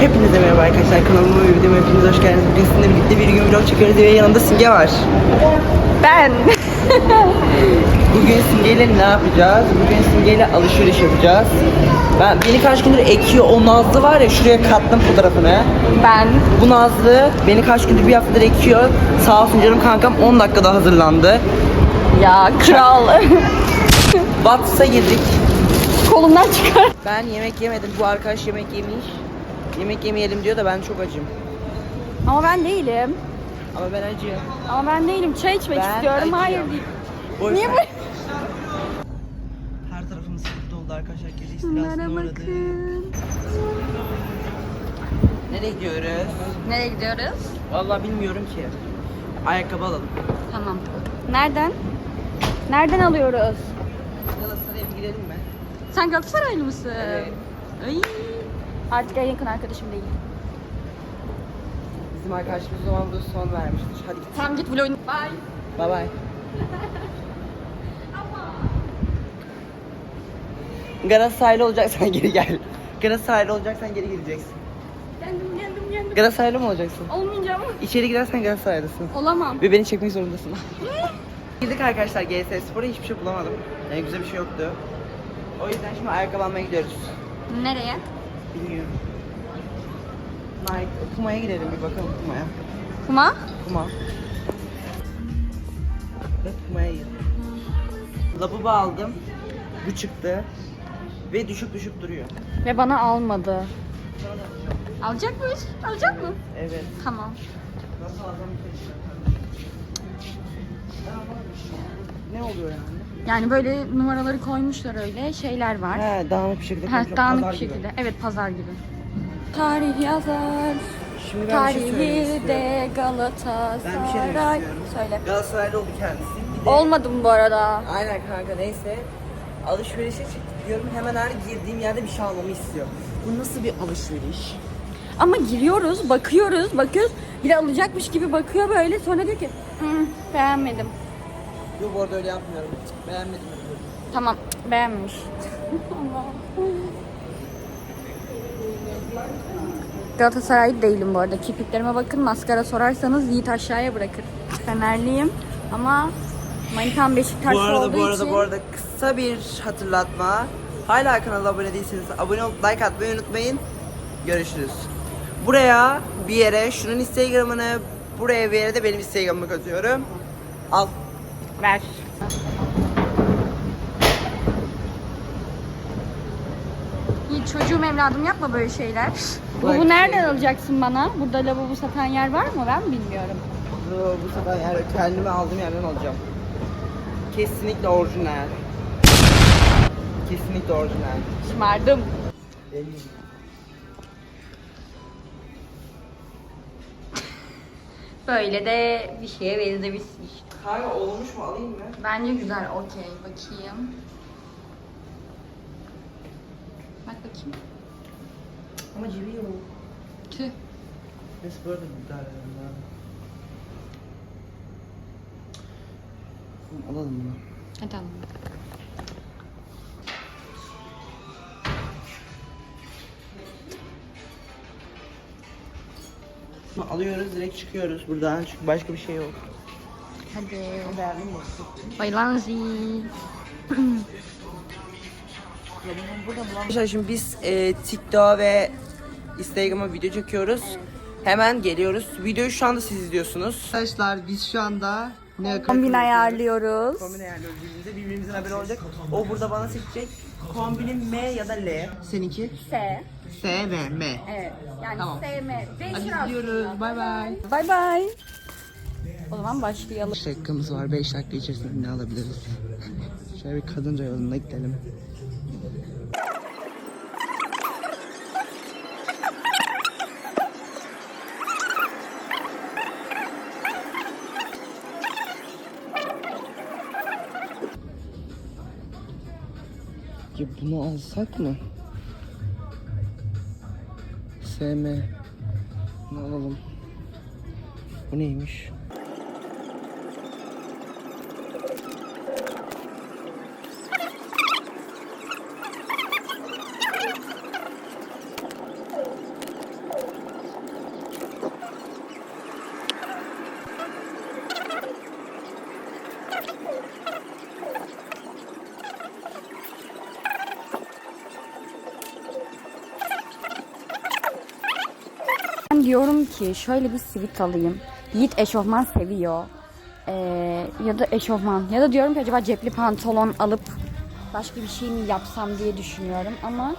Hepinize merhaba arkadaşlar kanalıma ve videoma hepiniz hoş geldiniz. Bugün sizinle birlikte bir gün vlog çekiyoruz ve yanımda Simge var. Ben. Bugün Simge ile ne yapacağız? Bugün Simge ile alışveriş yapacağız. Ben beni kaç gündür ekiyor o Nazlı var ya şuraya kattım fotoğrafını. Ben. Bu Nazlı beni kaç gündür bir haftadır ekiyor. Sağ olsun canım kankam 10 dakikada hazırlandı. Ya kral. Wats'a girdik. Kolumdan çıkar. Ben yemek yemedim. Bu arkadaş yemek yemiş. Yemek yemeyelim diyor da ben çok acım. Ama ben değilim. Ama ben acıyım. Ama ben değilim. Çay içmek Ben istiyorum. Hayır değil. Boş Niye ver. böyle? Her tarafımız sıkıntı oldu arkadaşlar. Gece istilasına Bunlara bakın. Nereye gidiyoruz? Nereye gidiyoruz? Vallahi bilmiyorum ki. Ayakkabı alalım. Tamam. Nereden? Nereden alıyoruz? Galatasaray'a bir girelim mi? Sen Galatasaraylı mısın? Evet. Ay. Artık en yakın arkadaşım değil. Bizim arkadaşımız o zaman burada son vermiştir. Hadi git. Tamam git vlogunu. Bye. Bye bye. Galatasaraylı olacaksan geri gel. Galatasaraylı olacaksan geri gideceksin. Geldim geldim geldim. Galatasaraylı mı olacaksın? Olmayacağım. İçeri girersen Galatasaraylısın. Olamam. Ve beni çekmek zorundasın. Girdik arkadaşlar GS Spor'a hiçbir şey bulamadım. Yani güzel bir şey yoktu. O yüzden şimdi ayakkabı almaya gidiyoruz. Nereye? Bilmiyorum. Nike, Puma'ya gidelim bir bakalım Puma'ya. Kuma? Puma. Ve Puma'ya girdim. Labubu aldım. Bu çıktı. Ve düşük düşük duruyor. Ve bana almadı. Alacak mıyız? Alacak mı? Evet. Tamam. Nasıl alacağım oluyor yani? Yani böyle numaraları koymuşlar öyle şeyler var. He dağınık bir şekilde koymuşlar, dağınık bir gibi. şekilde. Evet pazar gibi. Tarih yazar. Şimdi ben bir şey söylemek Tarihi de Ben bir şey Galatasaray. demek istiyorum. Söyle. Galatasaraylı oldu kendisi. Bir de- Olmadım bu arada. Aynen kanka neyse. Alışverişe çıktık diyorum hemen her girdiğim yerde bir şey almamı istiyor. Bu nasıl bir alışveriş? Ama giriyoruz, bakıyoruz, bakıyoruz. Bir de alacakmış gibi bakıyor böyle. Sonra diyor ki, "Hmm, beğenmedim. Yok bu arada öyle yapmıyorum. Beğenmedim. Tamam, beğenmemiş. Galatasaray değilim bu arada. Kirpiklerime bakın. Maskara sorarsanız Yiğit aşağıya bırakır. Fenerliyim ama manitam Beşiktaşlı Bu arada olduğu bu arada için bu arada kısa bir hatırlatma. Hala kanala abone değilseniz abone olup like atmayı unutmayın. Görüşürüz. Buraya bir yere şunun Instagram'ını buraya bir yere de benim Instagram'ımı katıyorum. Al. Ver. Yiğit çocuğum evladım yapma böyle şeyler. Bu, Bırak bu nereden alacaksın bana? Burada lavabo satan yer var mı? Ben bilmiyorum. Bu, sefer yani kendime aldığım yerden alacağım. Kesinlikle orijinal. Kesinlikle orijinal. Şımardım. Eminim. Böyle de bir şeye benzemiş işte. Kanka olmuş mu alayım mı? Bence güzel. Okey. Bakayım. Bak bakayım. Ama cebi yok. Tüh. Neyse böyle bir. Tamam, Alalım bunu. Hadi alalım. Alıyoruz direkt çıkıyoruz buradan çünkü başka bir şey yok. Hadi. Baylanzi. Arkadaşlar şimdi biz e, TikTok ve Instagram'a video çekiyoruz. Hemen geliyoruz. Videoyu şu anda siz izliyorsunuz. Arkadaşlar biz şu anda ne Kombin ayarlıyoruz. Kombin ayarlıyoruz birbirimize. Birbirimizin haberi olacak. O burada bana seçecek. Kombinin M ya da L. Seninki? S. S ve M. Evet. Yani Tamam. sevme. Hadi Değişir gidiyoruz. Bay bay. Bay bay. O zaman başlayalım. 5 dakikamız var. 5 dakika içerisinde ne alabiliriz? Şöyle bir kadın rayonuna gidelim. Ya bunu alsak mı? SM. Bunu alalım. Bu neymiş? Ben diyorum ki şöyle bir sivit alayım. Yiğit eşofman seviyor. Ee, ya da eşofman. Ya da diyorum ki acaba cepli pantolon alıp başka bir şey mi yapsam diye düşünüyorum. Ama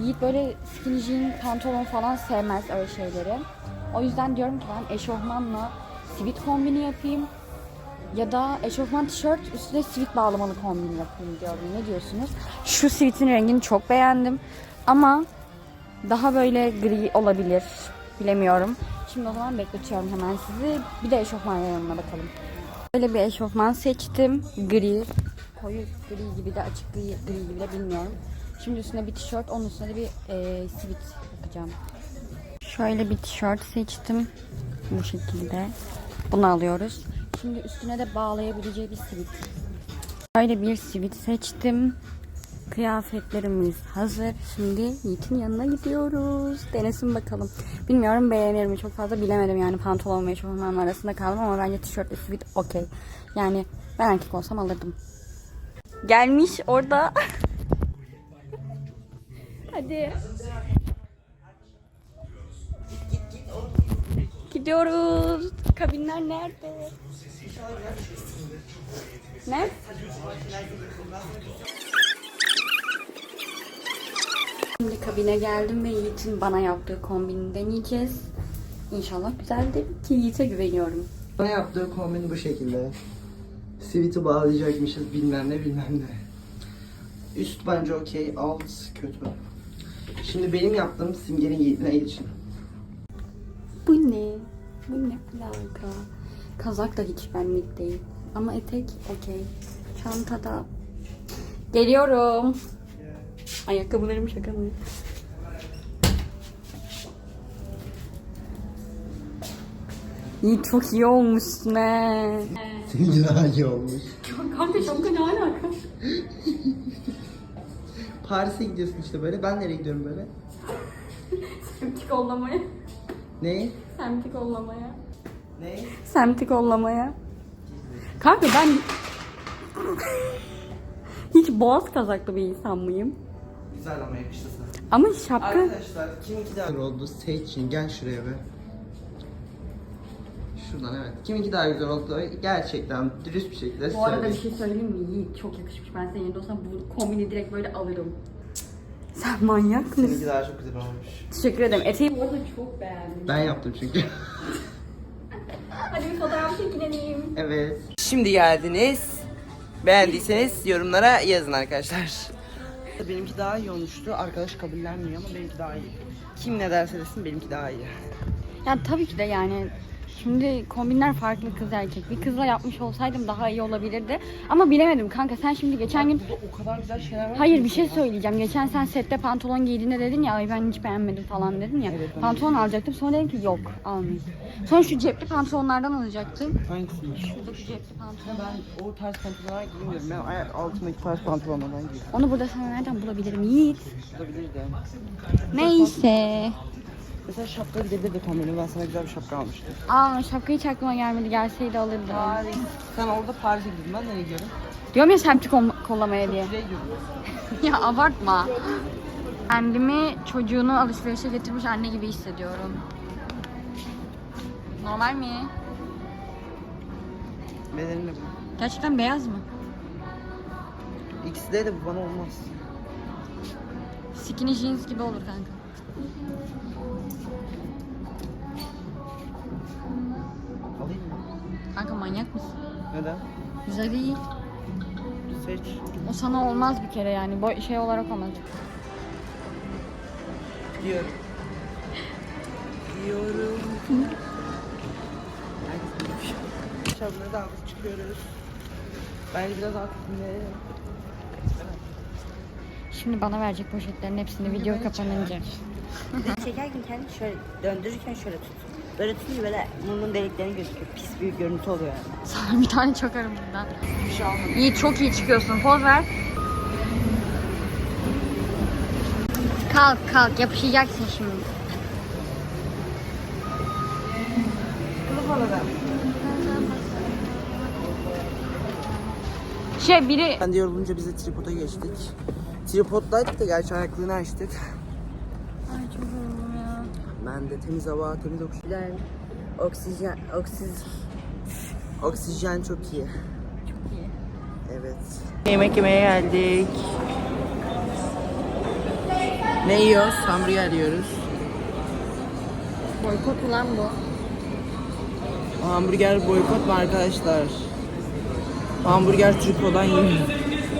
Yiğit böyle skinny jean pantolon falan sevmez öyle şeyleri. O yüzden diyorum ki ben eşofmanla sivit kombini yapayım. Ya da eşofman tişört üstüne sivit bağlamalı kombin yapayım diyorum. Ne diyorsunuz? Şu sivitin rengini çok beğendim. Ama daha böyle gri olabilir. Bilemiyorum. Şimdi o zaman bekletiyorum hemen sizi. Bir de eşofman yanına bakalım. Böyle bir eşofman seçtim. Gri. Koyu gri gibi de açık gri, gri gibi de bilmiyorum. Şimdi üstüne bir tişört, onun üstüne de bir e, sivit yapacağım. Şöyle bir tişört seçtim. Bu şekilde. Bunu alıyoruz. Şimdi üstüne de bağlayabileceği bir sivit. Böyle bir sivit seçtim. Kıyafetlerimiz hazır. Şimdi Yiğit'in yanına gidiyoruz. Denesin bakalım. Bilmiyorum beğenir mi? Çok fazla bilemedim yani pantolon ve eşofman arasında kaldım ama bence tişörtle sivit okey. Yani ben erkek olsam alırdım. Gelmiş orada. Hadi. Gidiyoruz. Kabinler nerede? Ne? Şimdi kabine geldim ve Yiğit'in bana yaptığı kombini deneyeceğiz. İnşallah güzeldir ki Yiğit'e güveniyorum. Bana yaptığı kombin bu şekilde. Sivit'i bağlayacakmışız bilmem ne bilmem ne. Üst bence okey, alt kötü. Şimdi benim yaptığım simgenin yiğitine geçin. Bu ne? Bu ne plaka? Kazak da hiç benlik değil. Ama etek okey. Çantada. Geliyorum. Ayakkabılarım şaka mı? İyi çok iyi olmuşsun he. Seninki daha iyi olmuş. Kanka şapka ne alaka? Paris'e gidiyorsun işte böyle. Ben nereye gidiyorum böyle? Semtik kollamaya. Ne? Semtik kollamaya. Ne? Semtik kollamaya. Kanka ben hiç boğaz kazaklı bir insan mıyım? Güzel ama yakıştı sana. Ama şapka Arkadaşlar kiminki daha güzel oldu? Seçin gel şuraya be. Şuradan evet. Kiminki daha güzel oldu? Gerçekten dürüst bir şekilde Bu arada bir söyleyin. şey söyleyeyim mi? Yiğit çok yakışmış. Ben senin yerinde olsam bu kombini direkt böyle alırım. Sen manyak mısın? Seninki daha çok güzel olmuş. Teşekkür ederim. Eteği bu arada çok beğendim. Ben yaptım çünkü. Hadi bir fotoğraf çekinelim. evet. Şimdi geldiniz. Beğendiyseniz yorumlara yazın arkadaşlar. Benimki daha iyi olmuştu. Arkadaş kabullenmiyor ama benimki daha iyi. Kim ne derse desin benimki daha iyi. Ya tabii ki de yani Şimdi kombinler farklı kız erkek. Bir kızla yapmış olsaydım daha iyi olabilirdi. Ama bilemedim kanka sen şimdi geçen gün Burada o kadar güzel şeyler var. Hayır bir şey söyleyeceğim. Geçen sen sette pantolon giydiğinde dedin ya ay ben hiç beğenmedim falan dedin ya. Evet, pantolon alacaktım. Sonra dedim ki yok almayayım. Sonra şu cepli pantolonlardan alacaktım. Hangisiymiş? Şuradaki cepli pantolon. Ben o tarz pantolonlar giymiyorum. Ben ayak altındaki tarz pantolonlardan giyiyorum. Onu burada sana nereden bulabilirim Yiğit? Olabilirdi. Neyse. Mesela şapka gidebilirdi kombini. Ben sana güzel bir şapka almıştım. Aa şapka hiç aklıma gelmedi. Gelseydi alırdım. Paris. Sen orada Paris'e gidin. Ben nereye gidiyorum? Diyorum ya semtik kol- kollamaya diye. Gidiyorum. ya abartma. Kendimi çocuğunu alışverişe getirmiş anne gibi hissediyorum. Normal mi? Bedenine bu. Gerçekten beyaz mı? İkisi de de bu bana olmaz. Skinny jeans gibi olur kanka. Kanka manyak mısın? Neden? Güzel değil. Seç. O sana olmaz bir kere yani. Boy şey olarak olmaz. Diyorum. Diyorum. Şabına da aldık çıkıyoruz. Bence biraz artık dinleyelim. Şimdi bana verecek poşetlerin hepsini video kapanınca. Çekerken kendini şöyle döndürürken şöyle tut. Böyle tutunca böyle burnun deliklerini gözüküyor. Pis bir görüntü oluyor yani. Sana bir tane çakarım buradan. İyi çok iyi çıkıyorsun. Poz ver. Kalk kalk yapışacaksın şimdi. Şey biri Ben de yorulunca biz de tripoda geçtik. Tripodlaydık da gerçi ayaklığını açtık. De temiz hava, temiz oksijen. Oksijen, oksiz. Oksijen çok iyi. Çok iyi. Evet. Yemek yemeye geldik. Ne yiyoruz? Hamburger yiyoruz. Boykot ulan bu. Hamburger boykot mu arkadaşlar? Hamburger Türk olan yiyor.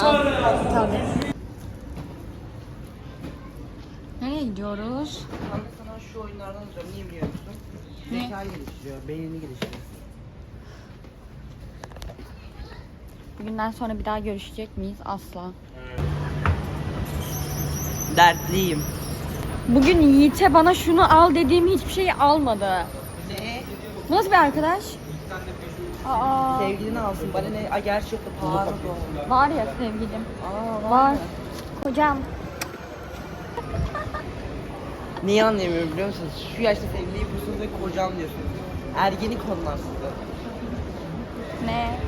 Al. Tabii. Nereye gidiyoruz? Şu oyunlardan alacağım. Niye biliyor musun? Ne? Zekayı geliştiriyor, beynini geliştiriyor. Bugünden sonra bir daha görüşecek miyiz? Asla. Dertliyim. Bugün Yiğit'e bana şunu al dediğim hiçbir şeyi almadı. Ne? Bu nasıl bir arkadaş? Aa, Sevgilini alsın. Bana ne? Ay gerçekten pardon. var ya sevgilim. Aa, Var. Kocam. Neyi anlayamıyorum biliyor musunuz? Şu yaşta sevgili yapıyorsunuz ve kocam diyorsunuz. Ergenik onlar size. Ne?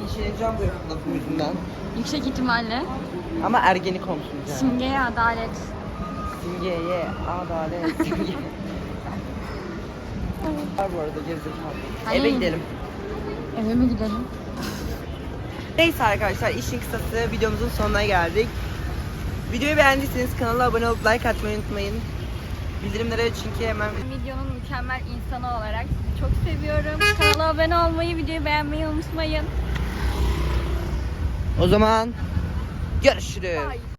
Linçleneceğim bu lafım yüzünden. Yüksek ihtimalle. Ama ergenik olmuşsunuz yani. Simgeye adalet. Simgeye, adalet, simge. Var bu arada gerizekalı. Hayır. Eve gidelim. Eve mi gidelim? Neyse arkadaşlar işin kısası videomuzun sonuna geldik. Videoyu beğendiyseniz kanala abone olup like atmayı unutmayın. Bildirimleri açın ki hemen Videonun mükemmel insanı olarak sizi çok seviyorum. Kanala abone olmayı, videoyu beğenmeyi unutmayın. O zaman görüşürüz.